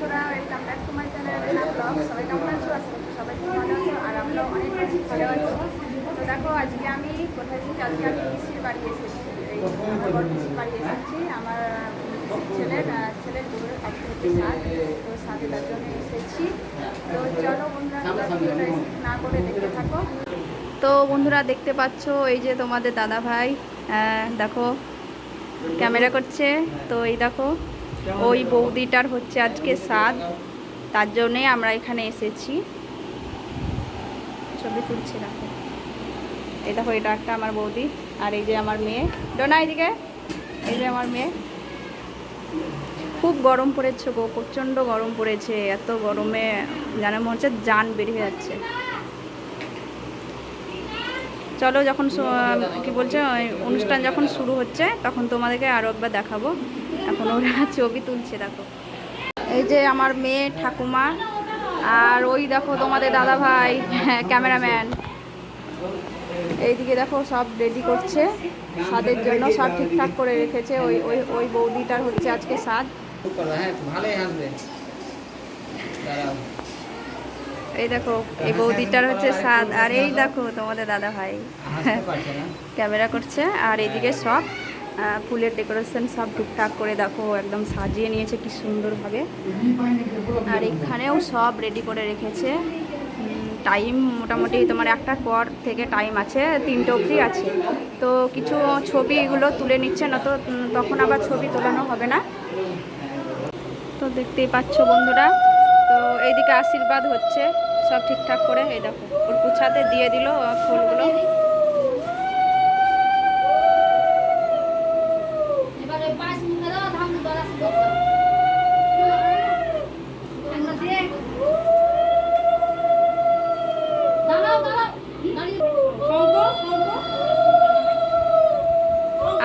বন্ধুরা welcome back to my channel Rena vlog সবাই কেমন আছো? সবাই আছো আর আমরাও অনেক বেশি ভালো তো দেখো, আজকে আমি কোথায় আজকে আমি পিসির বাড়ি এসেছি। এই আমার পিসির বাড়ি এসেছি। আমার ছেলের ছেলের হচ্ছে তো সাথে তার জন্য এসেছি। তো চলো বন্ধুরা ভিডিওটা না করে দেখতে থাকো। তো বন্ধুরা, দেখতে পাচ্ছ এই যে তোমাদের দাদা ভাই দেখো, ক্যামেরা করছে। তো এই দেখো ওই বৌদিটার হচ্ছে আজকে স্বাদ তার জন্যে আমরা এখানে এসেছি। ছবি তুলছি দেখো এই দেখো, এটা একটা আমার বৌদি আর এই যে আমার মেয়ে। ডোনা এইদিকে এই যে আমার মেয়ে। খুব গরম পড়েছে গো, প্রচণ্ড গরম পড়েছে, এত গরমে যেন মনে হচ্ছে জান বেরিয়ে যাচ্ছে। চলো যখন কি বলছে অনুষ্ঠান যখন শুরু হচ্ছে, তখন তোমাদেরকে আরও একবার দেখাবো। এখন ওরা ছবি তুলছে দেখো। এই যে আমার মেয়ে ঠাকুমা আর ওই দেখো তোমাদের দাদা ভাই ক্যামেরাম্যান। এইদিকে দেখো সব রেডি করছে। স্বাদের জন্য সব ঠিকঠাক করে রেখেছে। ওই ওই ওই বৌদিটার হচ্ছে আজকে স্বাদ হ্যাঁ এই দেখো এই বৌদিটার হচ্ছে স্বাদ আর এই দেখো তোমাদের দাদা ভাই। ক্যামেরা করছে আর এইদিকে সব। ফুলের ডেকোরেশন সব ঠিকঠাক করে দেখো, একদম সাজিয়ে নিয়েছে কি সুন্দরভাবে। আর এখানেও সব রেডি করে রেখেছে। টাইম মোটামুটি তোমার একটার পর থেকে টাইম আছে, তিনটে অবধি আছে। তো কিছু ছবি এগুলো তুলে নিচ্ছে, না তো তখন আবার ছবি তোলানো হবে না। তো দেখতেই পাচ্ছ বন্ধুরা, তো এইদিকে আশীর্বাদ হচ্ছে, সব ঠিকঠাক করে, এই দেখো, ওর পুছাতে দিয়ে দিল ফুলগুলো।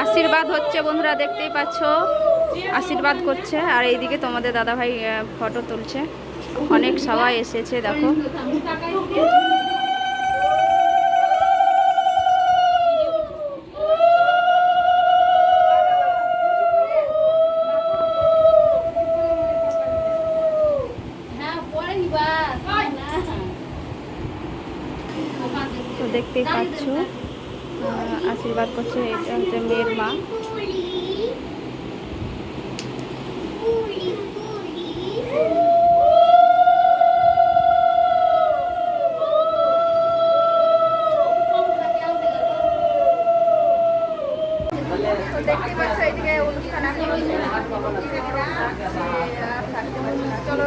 আশীর্বাদ হচ্ছে বন্ধুরা, দেখতেই পাচ্ছ। আশীর্বাদ করছে। আর এইদিকে তোমাদের দাদাভাই ফটো তুলছে। অনেক সবাই এসেছে, দেখো হ্যাঁ পরে নিবা না তো দেখতেই পাচ্ছ। আশীর্বাদ করছে এটা হচ্ছে মেয়ের মা। চলো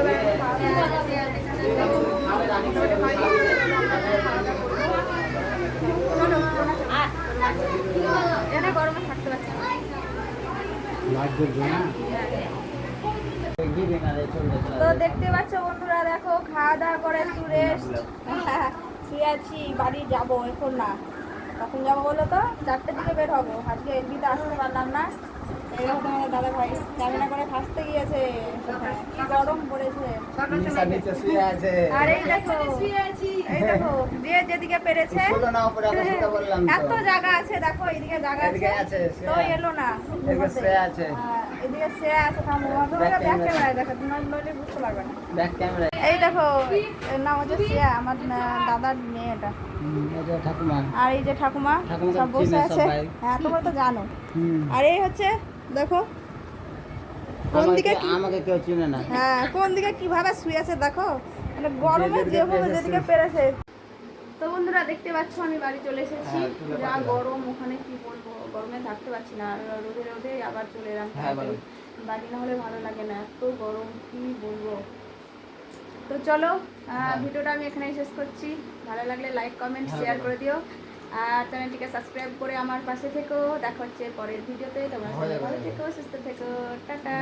এখানে গরমে থাকতে পারছি না লাগবে না গিয়ে না রে চলে তো দেখতে পাচ্ছ বন্ধুরা, দেখো খাওয়া দাওয়া করে একটু রেস্ট শুয়ে আছি, বাড়ি যাব এখন না। তখন যাব বলো তো? চারটের দিকে বের হব। আজকে এমনিতে আসতে পারলাম না। এরকম দাদা ভাই ক্যামেরা করে ফাঁসতে গিয়েছে। কি গরম পড়েছে। আর এই দেখো এই দেখো যে যেদিকে পেরেছে। তো। এত জায়গা আছে দেখো এইদিকে জায়গা আছে। আছে, তো এলো না এদিকে সে আছে। হ্যাঁ, এদিকে সে আছে থামো ব্যাক ক্যামেরায় দেখো তোমার বুঝতে পারবে না। ব্যাক এই দেখো এর নাম হচ্ছে সিয়া আমার দাদার মেয়ে এটা এই যে ঠাকুমা। আর এই যে ঠাকুমা ঠাকুমা সব বসে আছে। হ্যাঁ তোমরা তো জানো। আর এই হচ্ছে দেখো কোন দিকে আমাকে কি আমাকে কেউ চিনে না। হ্যাঁ কোন দিকে কীভাবে শুয়ে আছে দেখো? মানে গরমে যেভাবে যেদিকে পেরেছে। তো বন্ধুরা দেখতে পাচ্ছ আমি বাড়ি চলে এসেছি। হ্যাঁ, যা গরম ওখানে কি বলব? গরমে থাকতে পারছি না। রোদে রোদে আবার চলে এলাম হ্যাঁ, বাড়ি না হলে ভালো লাগে না। এত গরম কি বলব? তো চলো হ্যাঁ। ভিডিওটা আমি এখানেই শেষ করছি। ভালো লাগলে লাইক কমেন্ট শেয়ার করে দিও। আর চ্যানেলটিকে সাবস্ক্রাইব করে আমার পাশে থেকো। দেখা হচ্ছে পরের ভিডিওতে। তোমরা সবাই ভালো থেকো সুস্থ থেকো। টাটা।